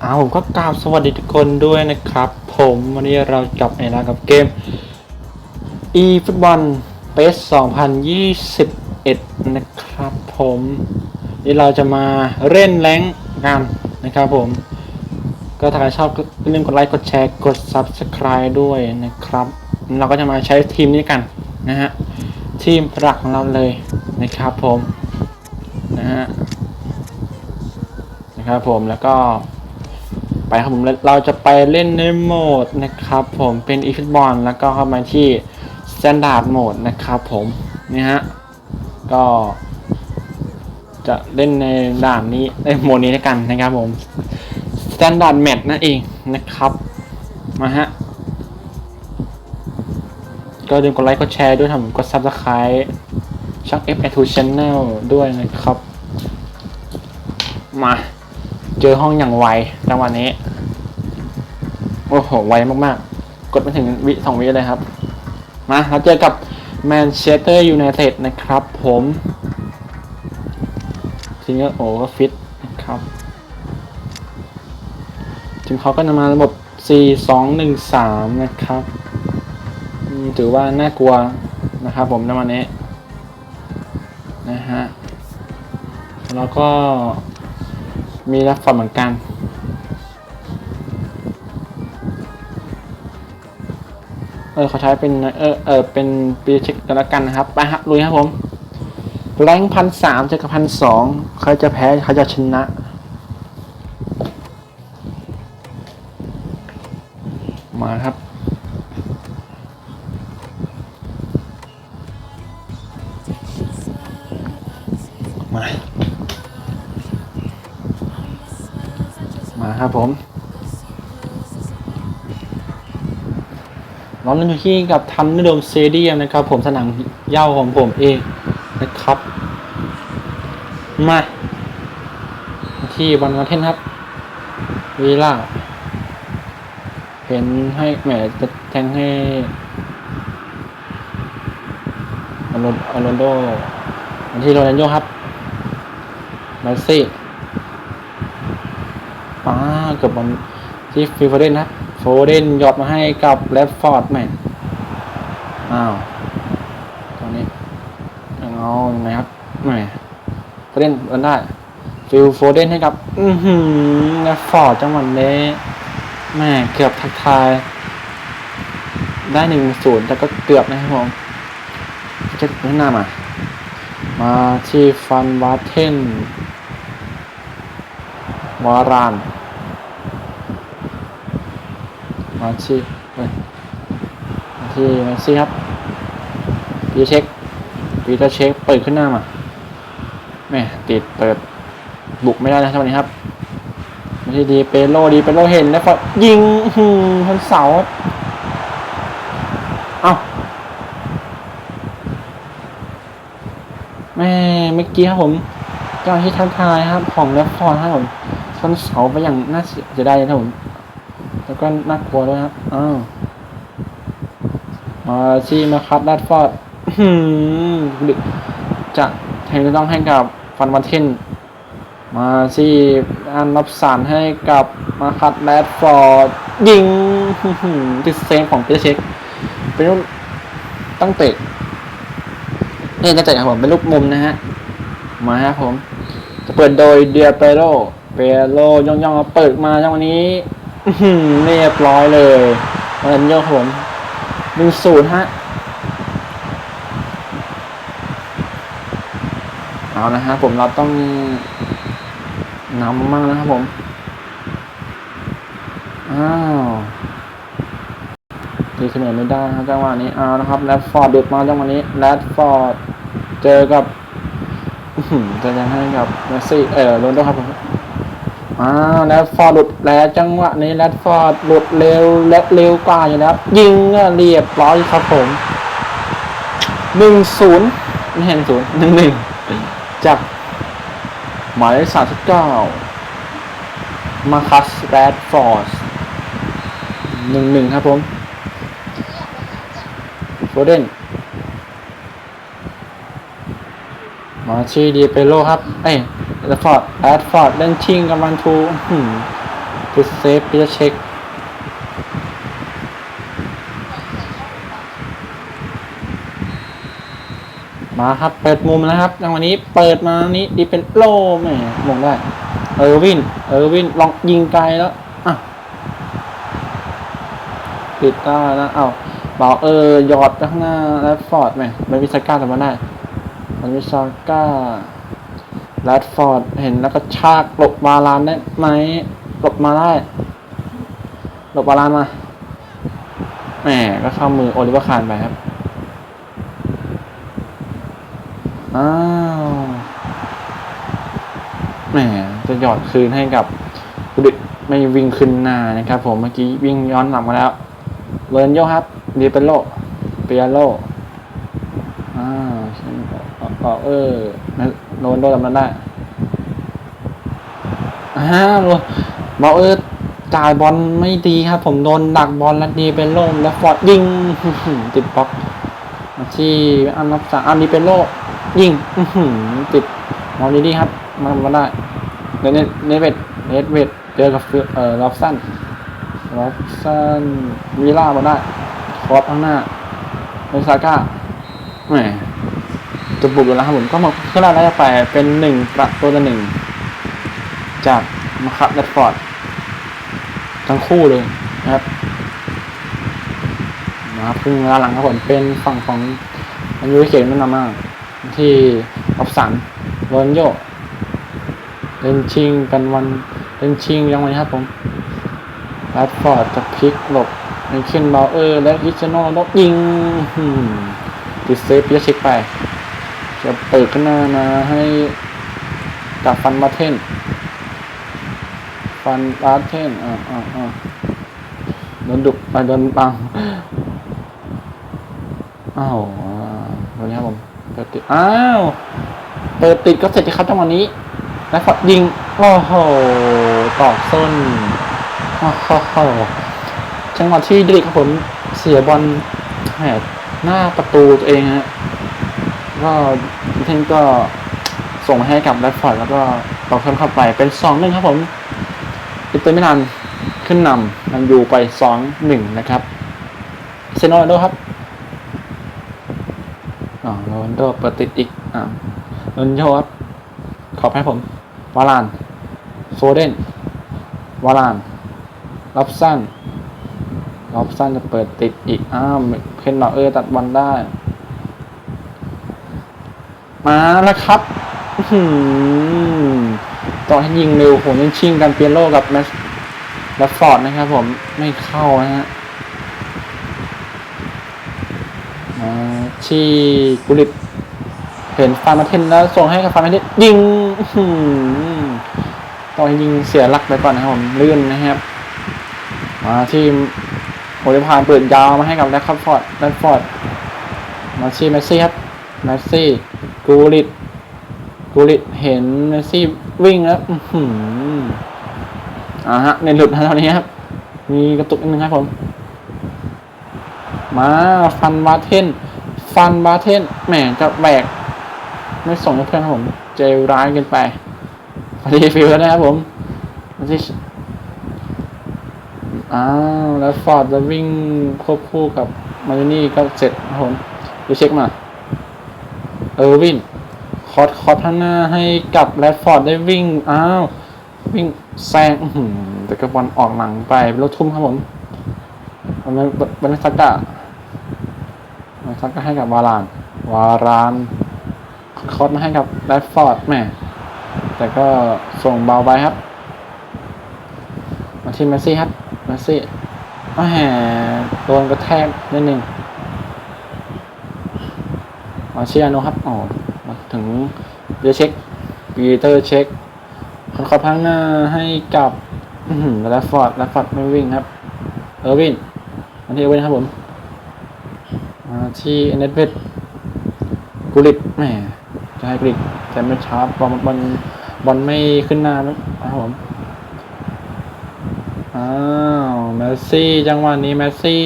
เอาผมก็กราบสวัสดีทุกคนด้วยนะครับ ผมวันนี้เรากลับในร้านกับเกม e ฟุตบอลเปส2021 นะครับผมนี่เราจะมาเล่นแรงกันนะครับผม ก็ถ้าใครชอบก็อย่าลืมกดไลค์กดแชร์กด Subscribe ด้วยนะครับ เราก็จะมาใช้ทีมนี้กันนะฮะทีมหลักของเราเลยนะครับผมนะฮะนะครับผมแล้วก็ ไปครับผมเราจะไปเล่นในโหมดนะครับผมเป็น e f o o t b a l l แล้วก็เข้ามาที่ Standard Mode นะครับผมนี่ฮะก็จะเล่นในด่านนี้ในโหมดนี้แล้วยกันนะครับผม Standard Match นั่นเองนะครับมาฮะก็อย่าลืมกดไลค์กดแชร์ด้วยทำกด Subscribe ช่อง f 2 Channel ด้วยนะครับ มา เจอห้องอย่างไวจังหวะนี้ โอ้โห ไวมากๆ กดมาถึงวิสองวิเลยครับ มาเราเจอกับ Manchester United นะครับผมทีนี้โอ้ก็ฟิตนะครับทีมเขาก็จะมาระบบ 4 2 1 3 นะครับถือว่าน่ากลัวนะครับผมในวันนี้นะฮะแล้วก็ มีรับฟอร์มเหมือนกันเออเขาใช้เป็นเออเออเป็นปีเช็คกันแล้วกันนะครับไปฮะลุยครับผมแรงพันสามเจอกับพันสองเขาจะแพ้เขาจะชนะมาครับ ครับผมน้องเล่นอยู่ที่กับทันนิดมเซเดียมนะครับ ผมสนามเหย้าของผมเองนะครับ มาที่วันวันเทนครับวีล่าเห็นให้แหมจะแทงให้อารอนอารอนโดที่โรนัลโยครับมสซี่ เกือบบอลที่ฟิลโฟเดนครับโฟเดนหยอดมาให้กับแรดฟอร์ดแม่อ้าวตอนนี้เอายังไงครับแม่โฟเดนเล่นได้ฟิลโฟเดนให้กับ อือหือแรดฟอร์ดจังหวะนี้แม่เกือบทักทาย ได้หนึ่งศูนย์แต่ก็เกือบนะครับผมเช็คข้างหน้ามา มาที่ฟันวาเทนวาราน มาที่เฮ้ยมาที่มสซี่ครับปีเช็คปีเตอร์เช็คเปิดขึ้นหน้ามาแม่ติดเปิดบุกไม่ได้นะท่านี้ครับมาที่ดีเปโลดีเปโลเห็นแล้วพอยิงหืมพันเสาเอ้าแม่เมื่อกี้ครับผมเจ้าที่ทักทายครับ ของแรปฟอร์ดครับผมชนเสาไปอย่างน่าเสียดายนะครับผม แล้วก็น่ากลัวด้วยครับอ้าวมาที่มาครับแรดฟอดจะแทงจะต้องให้กับฟันวันเทนมาที่อันรับสารให้กับมาคัดแรดฟอร์ดยิงติดเซฟของเปเช็คเป็นลูกตั้งเตะนี่จะเตะครับผมเป็นลูกมุมนะฮะมาครับผม จะเปิดโดยเดียเปโรเปโรย่องๆมาเปิดมาจังวันนี้ เรียบร้อยเลยมาเลนโยครับผมหนึ่งศูนย์ฮะ เอานะฮะผมเราต้องนำมั่งนะครับผม อ้าวตีเสมอไม่ได้ครับจังหวะนี้เอานะครับแรดฟอร์ดเดุดมาจังหวะนี้แรดฟอร์ดเจอกับจะยังให้กับเมสซี่เออโรนโดครับ อ่าแรดฟอร์ดหลุดแล้วจังหวะนี้แรดฟอร์ดหลุดเร็วและเร็วกว่าอยู่แล้วยิงอะเรียบร้อยครับผมหนึ่งศูนย์ไม่เห็นศูนย์หนึ่งหนึ่งจากหมายเลขสามสิบเก้ามาคัสแรดฟอร์ดหนึ่งหนึ่งครับผมโฟเดนมาชีดีเปโลครับ เอ้ แอดฟอร์ดแอดฟอร์ดเล่นชิงกับมันทูอื้อหือปิเซฟปิดเช็คมาครับ เปิดมุมนะครับจังหวะนี้เปิดมานี้ดีเป็นโล่แหม่มงได้ เออร์วิน เออร์วิน ลองยิงไกลแล้ว อะ ปิดได้นะเอาบอกเออหยอดข้างหน้าแรดฟอร์ดไหมมันวิสก้าทำมาได้ มันวิสก้า แรดฟอร์ดเห็นแล้วก็ชากหลบบาลานได้ไหมหลบมาได้หลบบาลานมาแหมก็เข้ามือโอลิเวอร์คานไปครับอ้าวแหมจะหยอดคืนให้กับบุดิตไม่วิ่งขึ้นหน้านะครับผมเมื่อกี้วิ่งย้อนหลังมาแล้วเรนโยครับดีเปโลเปียโล อ้าวใช่เออเออโรนโดจำนั้นได้อ้าวบอลเออจ่ายบอลไม่ดีครับ ผมโดนดักบอลแล้วดีเป็นโลแล้วฟอร์ดยิงติดบล็อกมาที่อันรับสาอันดีเป็นโลยิงติดมองดีๆครับมามาได้เนเนเนเวตเนเวตเจอกับเอ่อล็อบสันล็อบสันวีล่ามาได้คอร์สข้างหน้าเบนซาก้า แหมจะบุกอยู่แล้วครับผมก็มาขึ้นแล้วจะไปเป็นหนึ่งประตูต่อหนึ่งจากมาคับเดดฟอร์ดทั้งคู่เลยนะครับมาครึ่งเวลาหลังครับผมเป็นฝั่งของอันยูเขียนมันนำมาก ที่ออฟสันโรนโยเล่นชิงกันวันเล่นชิงยังไงครับผมแรดฟอร์ดจะพลิกหลบในเคนบาเออร์และอิชโนโนยิง หืมติดเซฟยะเช็คไป จะเปิดขึ้นหน้ามาให้กับฟันบาเทนฟันบาเทนอ่าอ่าอ่าโดนดุไปโดนบังอ้าววันนี้ครับผมเปิดติดอ้าวเปิดติดก็เสร็จที่ครับจังหวะนี้แล้วฟอยิงโอ้โหตอกส้นโอ้โหจังหวะที่ดิลิกครับผมเสียบอลแหม หน้าประตูตัวเองฮะก็เทนก็ส่งให้กับแรดฟอร์ดแล้วก็ตอกส้นเข้าไปเป็นสองหนึ่งครับผมอินเตอร์มิลานขึ้นนำนำอยู่ไปสองหนึ่งนะครับเซโนโรนโดครับอ๋อโรนโดเปิดติดอีกอ่าโรนโดครับขอบให้ผมวาลานโฟเดนวาลานล็อบสัน ล็อบสันจะเปิดติดอีก อ้าวเพนหลอเออตัดบอลได้ มาแล้วครับต่อให้ยิงเร็วผมยังชิงกันเปียโลกับแมสแรดฟอร์ดนะครับผมไม่เข้านะฮะมาที่กุลิตเห็นฟาร์มาเทนแล้วส่งให้กับฟาร์มาเทนยิงอื้อหือตอนยิงเสียหลักไปก่อนนะครับผมลื่นนะครับ มาที่ โอลิพานเปิดยาวมาให้กับแรดฟอร์ดแรดฟอร์ดมาที่เมสซี่ครับเมสซี่กูลิตกูลิตเห็นเมสซี่วิ่งแล้วอื้อหืออ่าฮะในหลุดนะตอนนี้ครับ มีกระตุกนิดนึงครับผม มาฟันบาเทนฟันบาเทนแหมจะแบกไม่ส่งเพื่อนผมใจร้ายเกินไปพอดีฟิลแล้วนะครับผมมาที่ อ้าวแล้วฟอร์ดจะวิ่งควบคู่กับมารินี่ก็เสร็จครับผมดูเช็คมา เออวินคอร์สคอร์สข้างหน้าให้กับแรดฟอร์ดได้วิ่ง อ้าว วิ่งแซงแต่กระบอลออกหลังไปเป็นรถทุ่มครับผมมันไม่มันซักกะซักก็ให้กับวาราน วารานคอสมาให้กับแรดฟอร์ดแม่แต่ก็ส่งเบาไปครับ มาที่เมสซี่ครับ เมสซี่แหมโดนกระแทกนิดนึงมาเชียโนครับอ๋อมาถึงเดเช็คปีเตอร์เช็คคนขอพังหน้าให้กับแรดฟอร์ดแรดฟอร์ดไม่วิ่งครับ เออร์วินมาที่เออร์วินครับผมมาที่เนตเวดกุลิตแหมจะให้กุลิตแต่ไม่ช้าบอลบอลบอลไม่ขึ้นหน้านะครับผมอ้า วแมสซี่จังหวะนี้แมสซี่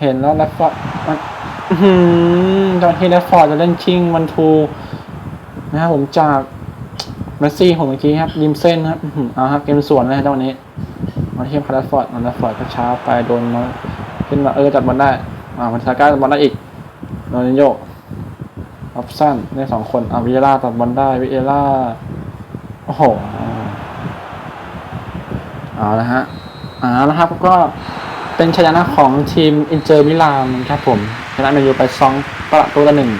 เห็นแล้วแรดฟอร์ดมันอื้อหือตอนที่แรดฟอร์ดจะเล่นชิงวันทูนะครับผมจากเมสซี่ของเมื่อกี้ครับริมเส้นครับอื้อหือเอาครับเกมสวนเลยครับจังหวะนี้มาเทียมคาร์ดฟอร์ดคาร์ดฟอร์ดก็ช้าไปโดนมาขึ้นมาเออจัดบอลได้อ่ามันซาก้าจัดบอลได้อีกโดนโยกอัพสั้นได้สองคนอ่าวิเอล่าตัดบอลได้วิเอล่าโอ้โหเอาละฮะเอาละครับก็เป็นชัยชนะของทีมอินเตอร์มิลานครับผมชนะแมนยูไปสองประตูต่อหนึ่ง